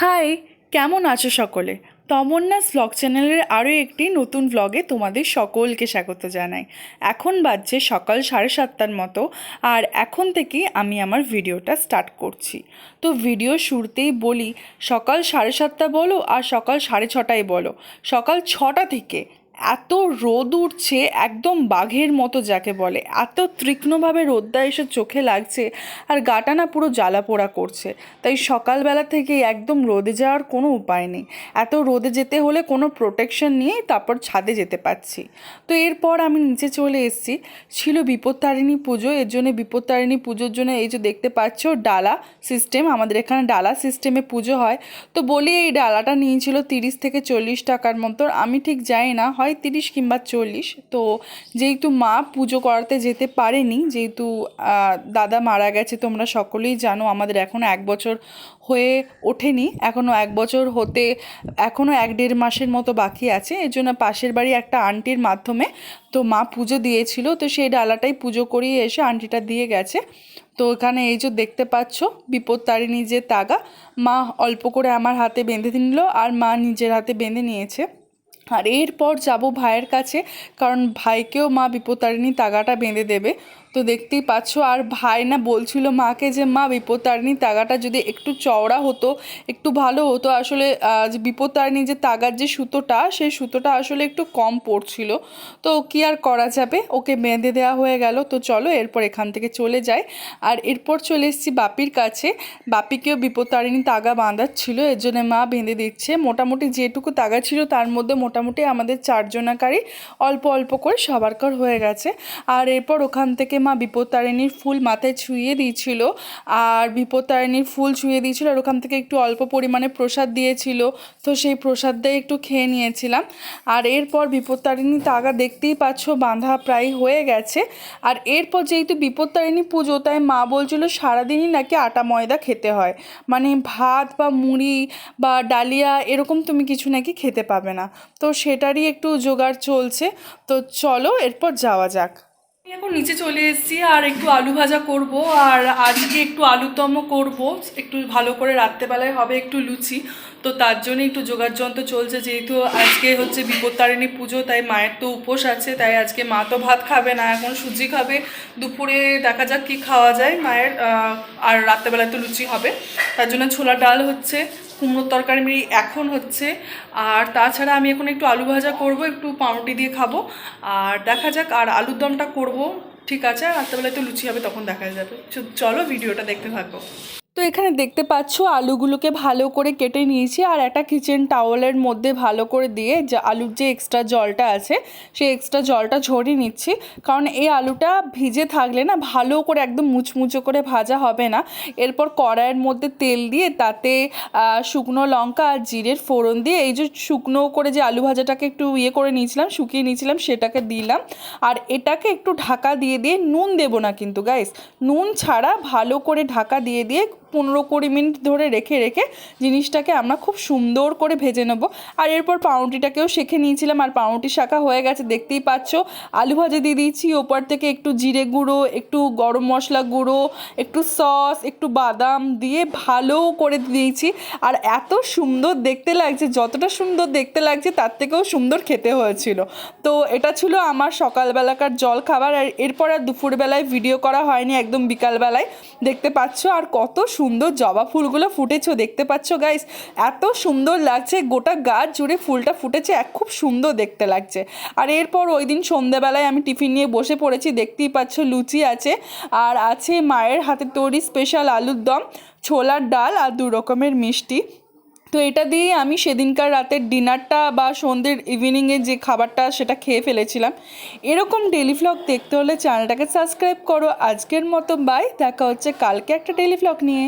High, কেমন আছো সকলে? তমন্নাস ব্লগ চ্যানেলের আরও একটি নতুন ব্লগে তোমাদের সকলকে স্বাগত জানাই। এখন বাজছে সকাল সাড়ে সাতটার মতো আর এখন থেকে আমি আমার ভিডিওটা স্টার্ট করছি। তো ভিডিও শুরুতেই বলি, সকাল সাড়ে সাতটা বলো আর সকাল সাড়ে ছটায় বলো। সকাল ছটা থেকে এত রোদ উঠছে, একদম বাঘের মতো যাকে বলে। এত তীক্ষ্ণভাবে রোদটা এসে চোখে লাগছে আর গাটা না পুরো জ্বালা পোড়া করছে। তাই সকালবেলা থেকে একদম রোদে যাওয়ার কোনো উপায় নেই। এত রোদে যেতে হলে কোনো প্রোটেকশন নিয়েই তারপর ছাদে যেতে পারছি। তো এরপর আমি নিচে চলে এসেছি। ছিল বিপত্তারিণী পুজো, এর জন্য বিপত্তারিণী পুজোর জন্য এই যে দেখতে পাচ্ছ, ডালা সিস্টেম আমাদের এখানে ডালা সিস্টেমে পুজো হয়। তো বলি এই ডালাটা নিয়েছিল তিরিশ থেকে চল্লিশ টাকার মতো। আমি ঠিক জানি না, হয় তিরিশ কিংবা চল্লিশ। তো যেহেতু মা পুজো করাতে যেতে পারেনি, যেহেতু দাদা মারা গেছে, তোমরা সকলেই জানো, আমাদের এখনও এক বছর হয়ে ওঠেনি। এখনও এক বছর হতে এখনও এক দেড় মাসের মতো বাকি আছে। এর জন্য পাশের বাড়ি একটা আন্টির মাধ্যমে, তো মা পুজো দিয়েছিল, তো সেই ডালাটাই পুজো করিয়ে এসে আন্টিটা দিয়ে গেছে। তো এখানে এই যে দেখতে পাচ্ছ, বিপত্তারিণী যে তাগা, মা অল্প করে আমার হাতে বেঁধে নিল, আর মা নিজের হাতে বেঁধে নিয়েছে। আর এরপর যাব ভাইয়ের কাছে কারণ ভাইকেও মা বিপত্তারিণী তাগাটা বেঁধে দেবে। তো দেখতেই পাচ্ছ, আর ভাই না বলছিল মাকে যে, মা, বিপত্তারিণী তাগাটা যদি একটু চওড়া হতো, একটু ভালো হতো। আসলে যে বিপত্তারিণী যে তাগার যে সুতোটা, সেই সুতোটা আসলে একটু কম পড়ছিল তো কি আর করা যাবে? ওকে বেঁধে দেওয়া হয়ে গেল। তো চলো, এরপর এখান থেকে চলে যাই। আর এরপর চলে এসেছি বাপির কাছে। বাপিকেও বিপত্তারিণী তাগা বাঁধার ছিল এর জন্য মা বেঁধে দিচ্ছে। মোটামুটি যেটুকু তাগা ছিল, তার মধ্যে মোটামুটি আমাদের চারজনাকারই অল্প অল্প করে সবার কর হয়ে গেছে। আর এরপর ওখান থেকে মা বিপত্তারিণীর ফুল মাথায় ছুঁয়ে দিয়েছিল আর বিপত্তারিণীর ফুল ছুঁয়ে দিয়েছিল আর ওখান থেকে একটু অল্প পরিমাণে প্রসাদ দিয়েছিল। তো সেই প্রসাদটাই একটু খেয়ে নিয়েছিলাম। আর এরপর বিপত্তারিণী তাগা দেখতেই পাচ্ছ, বাঁধা প্রায় হয়ে গেছে। আর এরপর যেহেতু বিপত্তারিণী পুজো, তাই মা বলছিল সারাদিনই নাকি আটা ময়দা খেতে হয়। মানে ভাত বা মুড়ি বা ডালিয়া এরকম তুমি কিছু নাকি খেতে পাবে না। তো সেটারই একটু জোগাড় চলছে। তো চলো এরপর যাওয়া যাক। এখন নিচে চলে এসেছি আর একটু আলু ভাজা করব, আর আজকে একটু আলুদম করব, একটু ভালো করে রাত্রেবেলায় হবে একটু লুচি। তো তার জন্য একটু জোগাড় যন্ত্র চলছে, যেহেতু আজকে হচ্ছে বিপত্তারিণী পুজো, তাই মায়ের তো উপোস আছে, তাই আজকে মা তো ভাত খাবে না, এখন সুজি খাবে। দুপুরে দেখা যাক কি খাওয়া যায় মায়ের আর রাত্রেবেলায় তো লুচি হবে। তার জন্য ছোলা ডাল হচ্ছে কুমড়োর তরকারি মিরি এখন হচ্ছে, আর তাছাড়া আমি এখন একটু আলু ভাজা করব, একটু পাউরুটি দিয়ে খাব, আর দেখা যাক, আর আলুর দমটা করব, ঠিক আছে? আর রাত্রেবেলায় তো লুচি হবে, তখন দেখা যাবে। চলো, ভিডিওটা দেখতে থাকো। তো এখানে দেখতে পাচ্ছ, আলুগুলোকে ভালো করে কেটে নিয়েছি আর একটা কিচেন টাওয়ালের মধ্যে ভালো করে দিয়ে যে, আলুর যে এক্সট্রা জলটা আছে, সেই এক্সট্রা জলটা ঝরিয়ে নিচ্ছি। কারণ এই আলুটা ভিজে থাকলে না, ভালো করে একদম মুচমুচো করে ভাজা হবে না। এরপর কড়াইয়ের মধ্যে তেল দিয়ে তাতে শুকনো লঙ্কা আর জিরের ফোড়ন দিয়ে এই যে শুকনো করে যে আলু ভাজাটাকে একটু ইয়ে করে নিয়েছিলাম, শুকিয়ে নিয়েছিলাম, সেটাকে দিলাম। আর এটাকে একটু ঢাকা দিয়ে দিয়ে, নুন দেবো না কিন্তু গাইস নুন ছাড়া ভালো করে ঢাকা দিয়ে দিয়ে পনেরো কুড়ি মিনিট ধরে রেখে রেখে জিনিসটাকে আমরা খুব সুন্দর করে ভেজে নেব। আর এরপর পাউরুটিটাকেও শেখে নিয়েছিলাম। আর পাউরুটি শাখা হয়ে গেছে, দেখতেই পাচ্ছ। আলু ভাজা দিয়ে দিয়েছি। ওপর থেকে একটু জিরে গুঁড়ো, একটু গরম মশলা গুঁড়ো, একটু সস, একটু বাদাম দিয়ে ভালো করে দিয়েছি। আর এত সুন্দর দেখতে লাগছে, যতটা সুন্দর দেখতে লাগছে, তার থেকেও সুন্দর খেতে হয়েছিল। তো এটা ছিল আমার সকালবেলাকার জল খাবার আর এরপর আর দুপুরবেলায় ভিডিও করা হয়নি, একদম বিকালবেলায়। দেখতে পাচ্ছ আর কত সুন্দর জবা ফুলগুলো ফুটেছো, দেখতে পাচ্ছ গাইস এত সুন্দর লাগছে, গোটা গাছ জুড়ে ফুলটা ফুটেছে, এক খুব সুন্দর দেখতে লাগছে। আর এরপর ওই দিন সন্ধ্যেবেলায় আমি টিফিন নিয়ে বসে পড়েছি, দেখতেই পাচ্ছ লুচি আছে। আর আছে মায়ের হাতে তৈরি স্পেশাল আলুর দম, ছোলার ডাল আর দু রকমের মিষ্টি। তো এটা দিয়ে আমি সেদিনকার রাতের ডিনারটা বা সন্ধ্যের ইভিনিংয়ে যে খাবারটা সেটা খেয়ে ফেলেছিলাম। এরকম ডেলি ভ্লগ দেখতে হলে চ্যানেলটাকে সাবস্ক্রাইব করো। আজকের মতো বাই দেখা হচ্ছে কালকে একটা ডেলি ভ্লগ নিয়ে।